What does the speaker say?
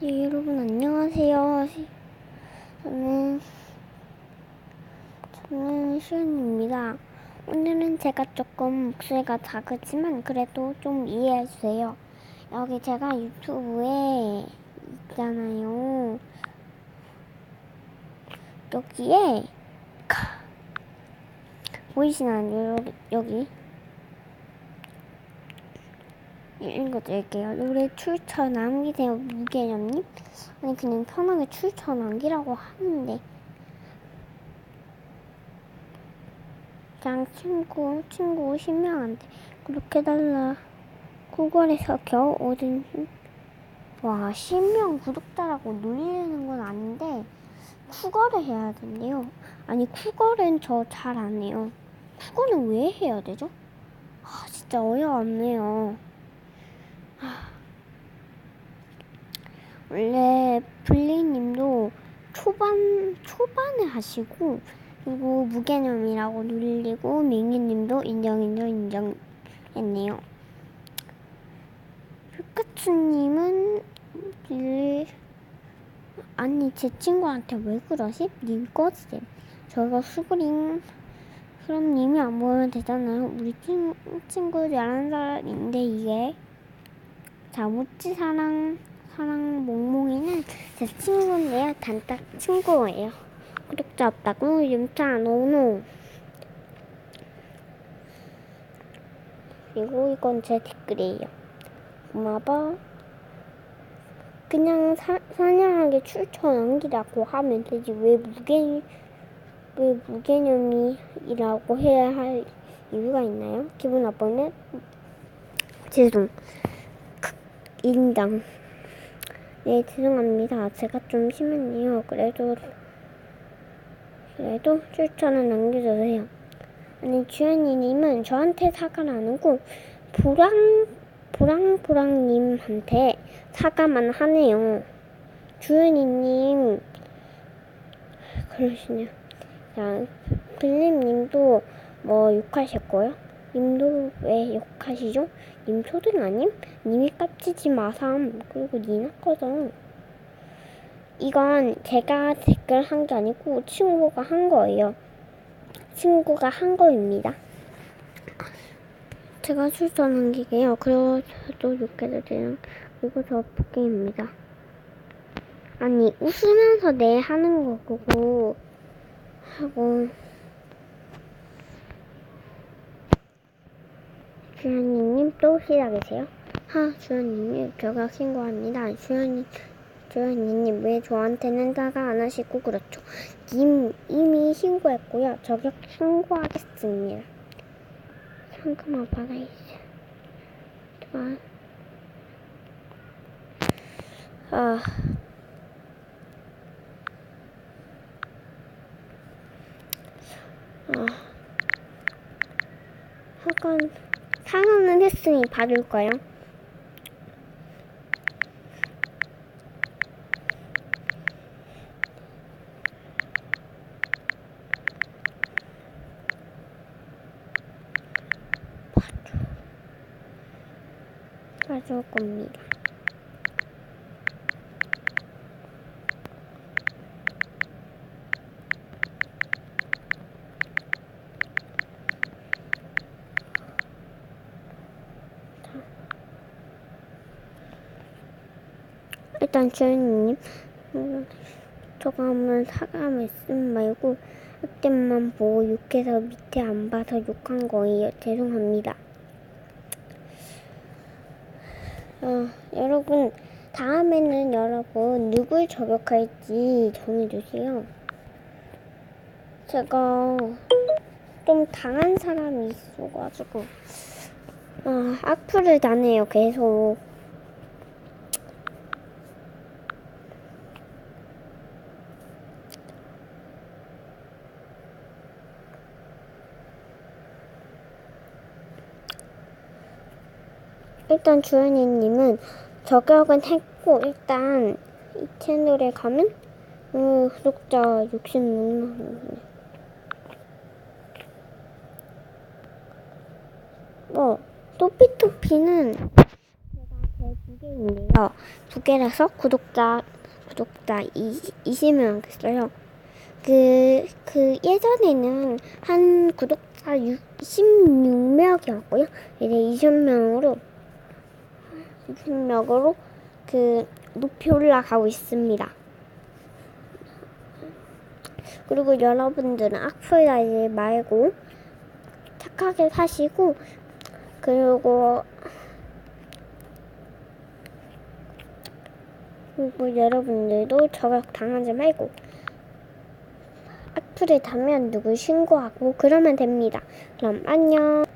네, 여러분 안녕하세요. 저는 저는 수연입니다. 오늘은 제가 조금 목소리가 작지만 그래도 좀 이해해 주세요. 여기 제가 유튜브에 있잖아요. 여기에 카- 보이시나요? 여기. 읽어드릴게요. 노래 출처 남기세요 무개념님. 아니 그냥 편하게 출처 남기라고 하는데 그냥 친구 친구 신명한테 그렇게 달라. 구글에서 겨우 얻은 와 신명 구독자라고 놀리는 건 아닌데 쿠거를 해야 된대요. 아니 쿠거는 저 잘 안 해요. 쿠거는 왜 해야 되죠? 아 진짜 어이가 없네요. 원래 블리님도 초반 초반에 하시고 그리고 무개념이라고 눌리고 맹이님도 인정 인정 인정했네요. 피카츄님은 빌 아니 제 친구한테 왜 그러시? 님 꺼지셈. 저가 수그링 그럼 님이 안 보면 되잖아요. 우리 친, 친구 11살인데 이게 자무치 사랑 사랑 몽몽이는 제 친구인데요. 단딱 친구예요. 구독자 없다고 윤차 노노. 그리고 이건 제 댓글이에요. 고마워. 그냥 사, 사냥하게 출처 남기라고 하면 되지 왜 무개 왜 무개념이라고 해야 할 이유가 있나요? 기분 나쁘면 죄송. 인당. 네, 죄송합니다. 제가 좀 심했네요. 그래도, 그래도 출처는 남겨주세요. 아니, 주연이님은 저한테 사과를 안 하고, 보랑, 보랑보랑님한테 사과만 하네요. 주연이님, 그러시네요. 자, 빌림님도 뭐 욕하실 거요? 님도 왜 욕하시죠? 님 초등 아님? 님이 깝치지 마삼. 그리고 니나 꺼져. 이건 제가 댓글 한 게 아니고 친구가 한 거예요. 친구가 한 거입니다. 제가 출전 한기게요. 그리고 또 욕해도 돼요. 그리고 저 복귀입니다. 아니 웃으면서 내 하는 거고 하고 주연이님 또 시작이세요? 하 주연이님 제가 신고합니다. 주연이 주연이님 왜 저한테는 사과 안 하시고 그렇죠? 님 이미 신고했고요. 저격 신고하겠습니다. 상금만 받아야지. 그만. 아. 아. 학원 상황은 했으니 받을까요? 봐줘. 겁니다. 일단 저거 한번 사과 말씀 말고 그때만 보고 욕해서 밑에 안 봐서 욕한 거예요. 죄송합니다. 어, 여러분 다음에는 여러분 누굴 저격할지 정해주세요. 제가 좀 당한 사람이 있어가지고 어, 악플을 다네요 계속. 일단 주연이님은 저격은 했고 일단 이 채널에 가면 음, 구독자 66만 원. 뭐 또피토피는 제가 제 개인데요. 두 개라서 구독자 구독자 20 명 됐어요. 그, 그 예전에는 한 구독자 16명이었고요. 이제 20명으로 20명으로 그 높이 올라가고 있습니다. 그리고 여러분들은 악플하지 말고 착하게 사시고 그리고 그리고 여러분들도 저격 당하지 말고 악플에 담면 누구 신고하고 그러면 됩니다. 그럼 안녕.